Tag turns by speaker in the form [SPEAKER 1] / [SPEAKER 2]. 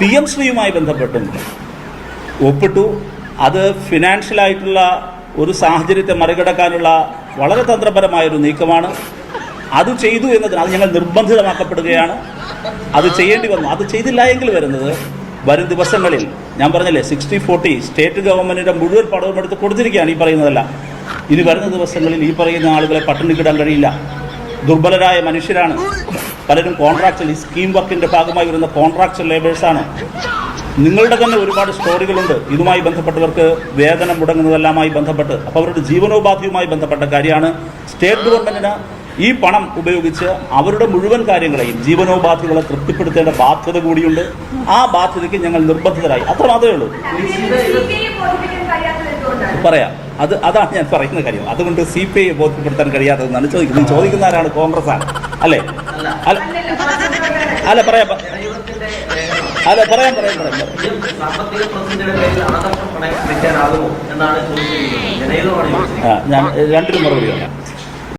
[SPEAKER 1] P M ശ്രീയുമായി ബന്ധപ്പെട്ടും ഒപ്പിട്ടു. അത് ഫിനാൻഷ്യലായിട്ടുള്ള ഒരു സാഹചര്യത്തെ മറികടക്കാനുള്ള വളരെ തന്ത്രപരമായൊരു നീക്കമാണ്. അത് ചെയ്തു എന്നതിന് അത് ഞങ്ങൾ നിർബന്ധിതമാക്കപ്പെടുകയാണ്. അത് ചെയ്യേണ്ടി വന്നു. അത് ചെയ്തില്ല എങ്കിൽ വരുന്നത് വരും ദിവസങ്ങളിൽ. ഞാൻ പറഞ്ഞല്ലേ സിക്സ്റ്റി ഫോർട്ടി സ്റ്റേറ്റ് ഗവൺമെന്റിന്റെ മുഴുവൻ പടവും എടുത്ത് കൊടുത്തിരിക്കുകയാണ് ഈ പറയുന്നതല്ല. ഇനി വരുന്ന ദിവസങ്ങളിൽ ഈ പറയുന്ന ആളുകളെ പട്ടിണിക്കിടാൻ കഴിയില്ല. ദുർബലരായ മനുഷ്യരാണ്. പലരും കോൺട്രാക്ച്വൽ ഈ സ്കീം വർക്കിന്റെ ഭാഗമായി വരുന്ന കോൺട്രാക്ച്വൽ ലേബേഴ്സാണ് നിങ്ങളുടെ തന്നെ ഒരുപാട് സ്റ്റോറികളുണ്ട് ഇതുമായി ബന്ധപ്പെട്ടവർക്ക് വേതനം മുടങ്ങുന്നതെല്ലാമായി ബന്ധപ്പെട്ട്. അപ്പോൾ അവരുടെ ജീവനോപാധിയുമായി ബന്ധപ്പെട്ട കാര്യമാണ്. സ്റ്റേറ്റ് ഗവൺമെന്റിന് ഈ പണം ഉപയോഗിച്ച് അവരുടെ മുഴുവൻ കാര്യങ്ങളെയും ജീവനോപാധികളെ തൃപ്തിപ്പെടുത്തേണ്ട ബാധ്യത കൂടിയുണ്ട്. ആ ബാധ്യതയ്ക്ക് ഞങ്ങൾ നിർബന്ധിതരായി. അത്ര മാത്രമേ ഉള്ളൂ പറയാം. അത് അതാണ് ഞാൻ പറയുന്ന കാര്യം. അതുകൊണ്ട് സി പി ഐ ബോധ്യപ്പെടുത്താൻ കഴിയാത്തതെന്നാണ് ചോദിക്കുന്നത്. ചോദിക്കുന്ന ആരാണ്? കോൺഗ്രസ് ആണ് അല്ലേ? അല്ല അല്ല പറയാം അല്ല പറയാം പറയാം പറയാം. ഞാൻ രണ്ടിനും മറുപടി പറയാം.